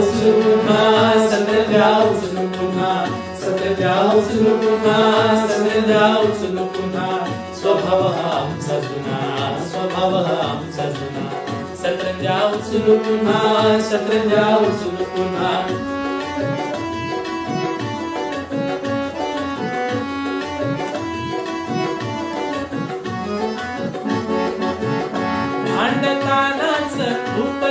उचलू पुन्हा सतरंजा उचलू पुन्हा सतरंजा उचलू पुन्हा सतरंजा उचलू पुन्हा स्वभाव हा आमचा जुना स्वभाव हा आमचा जुना सतरंजा उचलू पुन्हा सतरंजा उचलू पुन्हा भांडतानाच खूप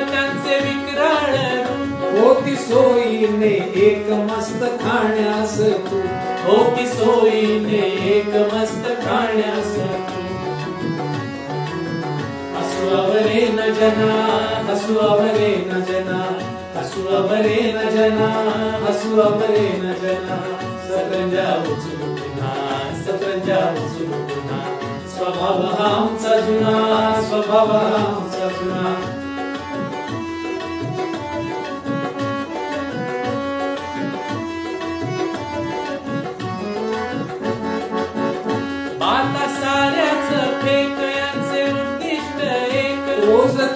होती सोयीने एक मस्त खाण्यास तू. होती की सोयीने एक मस्त खाण्यास हसू अवरे न जना हसू अवरे न जना हसू अवरे न जना हसू अवरे न जना. सतरंजा उचलू पुन्हा सतरंजा उचलू पुन्हा. स्वभाव हा आमचा जुना स्वभाव हा आमचा जुना.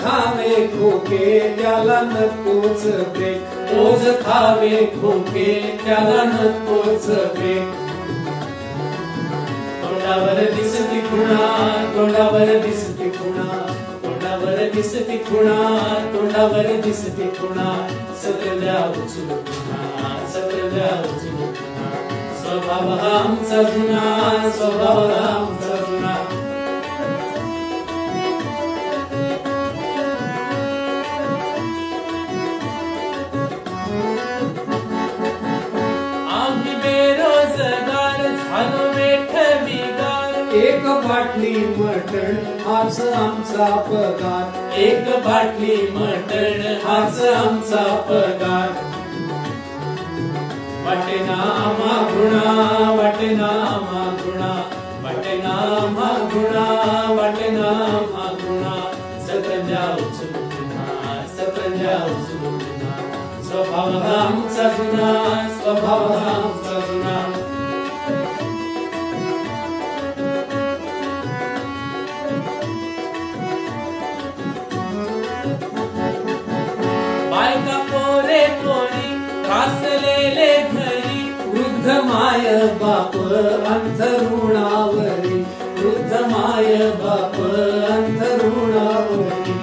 खावे खोके त्याला नकोच ब्रेक रोज खावे खोके त्याला नकोच ब्रेक तोंडावर दिसती खुणा तोंडावर दिसती खुणा. तोंडावर दिसती खुणा तोंडावर दिसती खुणा. सतरल्या उचलू पुन्हा सतरल्या उचलू स्वभाव हा आमचा जुना स्वभाव हा एक बाटली मटण हाच आमचा पगार. एक बाटली मटण हाच आमचा पगार. वाटेना आम्हा गुणा वाटेना आम्हा गुणा वाटेना आम्हा गुणा वाटेना आम्हा गुणा सतंजा उचलुना सतंजा उचलुना स्वभाव आमचा गुणा स्वभाव आमचा गेले घरी वृद्ध माय बाप अंथरुणावरी वृद्ध माय बाप अंथरुणावरी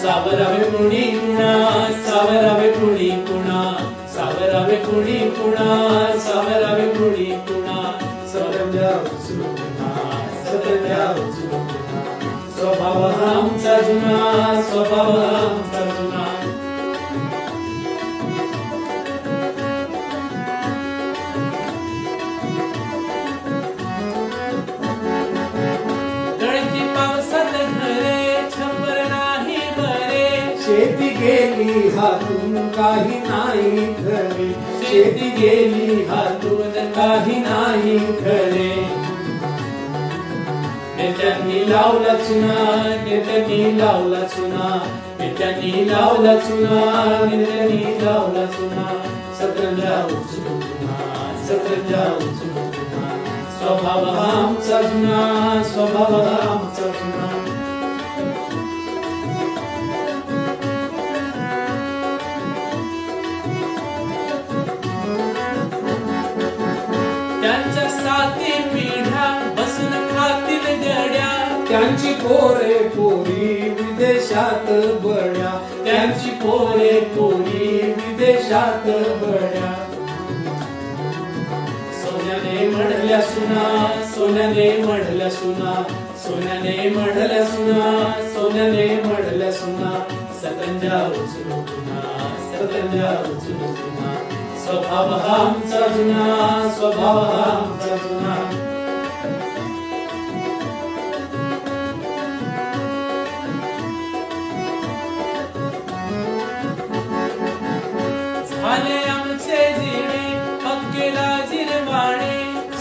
सावरावे मुनींना सावर शेती गेली हातून काही नाही खरे. शेती गेली हातून काही नाही खरे. त्यांनी लावला चुना त्यांनी लावला चुना. त्यांनी लावला चुना त्यांनी लावला चुना. सतरंजा उचलू सतरंजा उचलू स्वभाव आमचा जुना स्वभाव आमचा जुना. पोरे पोरी विदेशात बड्या त्यांची पोरे पोरी विदेशात बड्या सोन्याने म्हणल्या सुना सोन्याने म्हणल्या सुना सोन्याने म्हणल्या सुना सोन्याने म्हणल्या सुना. सतंजा उचलू पुन्हा सतंजा उचलू पुन्हा स्वभाव हा आमचा जुना स्वभाव हा आमचा जुना.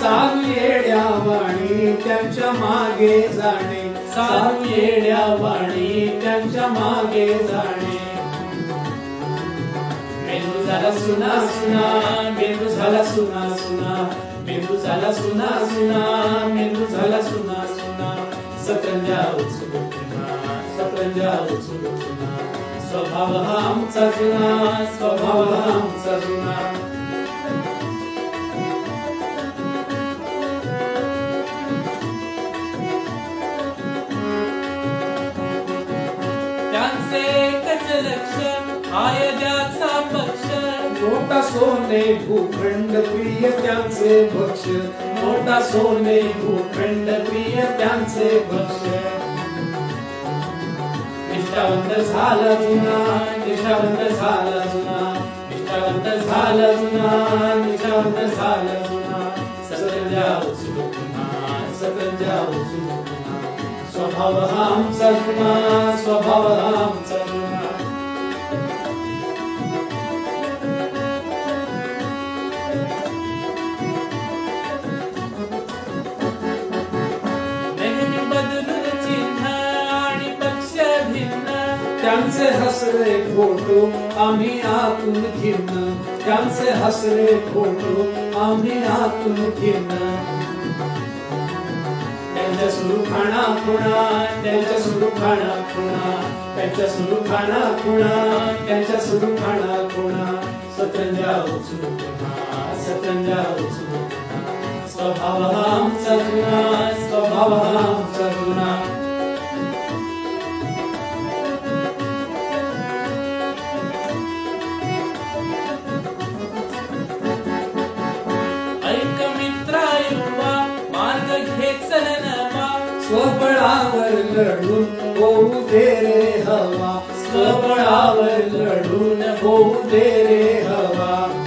जिरवाणे येड्या वाणी त्यांच्या मागे जाणे. सारू येड्या वाणी त्यांच्या मागे जाणे. मेंदू झाला सुना सुना मेंदू झाला सुना सुना. मेंदू झाला सुना सुना मेंदू झाला सुना सुना. सतंजा उचलू स्वभाव हा आमचा जुना स्वभाव हा आमचा जुना. लक्ष आयोगाचा पक्ष मोठा सोने भूखंड प्रिय त्यांचे भक्ष मोठा सोने भूखंड प्रिय त्यांचे भक्ष निष्ठावंत झाला जुना निष्ठावंत झाला जुना. निष्ठावंत झाला जुना निष्ठावंत झाला जुना. सतरंजा उचलू पुन्हा सतरंजा उचलू पुन्हा स्वभाव हा आमचा जुना स्वभाव हा त्यांचे हसरे फोटो आम्ही आतून घेणं त्यांचे हसरे फोटो आम्ही आतून घेणं त्यांच्या सुरू खुणा त्यांच्या सुरू खाणा खुणा त्यांच्या सुरू खाणा खुणा त्यांच्या सुरू खाणा खुणा उचलू पुन्हा उचलू स्वभाव हा आमचा जुना स्वभाव हा आमचा जुना स्वबळावर लढून होऊ दे रे हवा. स्वबळावर लढून होऊ दे रे हवा.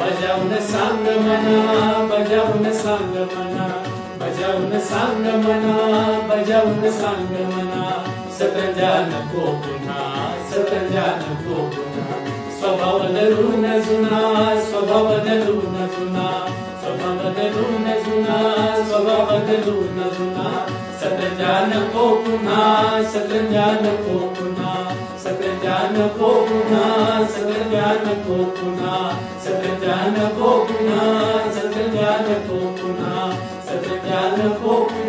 बजावून सांग मना बजावून सांग मना. बजावून सांग मना बजावून सांग मना. सतंजा नको पुन्हा सतंजा नको पुन्हा स्वभाव धरून जुना बदलू न गुन्हा सतंजा नको पुन्हा सतंजा नको पुन्हा सतंजा नको पुन्हा सतंजा नको पुन्हा सतंजा नको पुन्हा सतंजा नको पुन्हा सतंजा नको पुन्हा।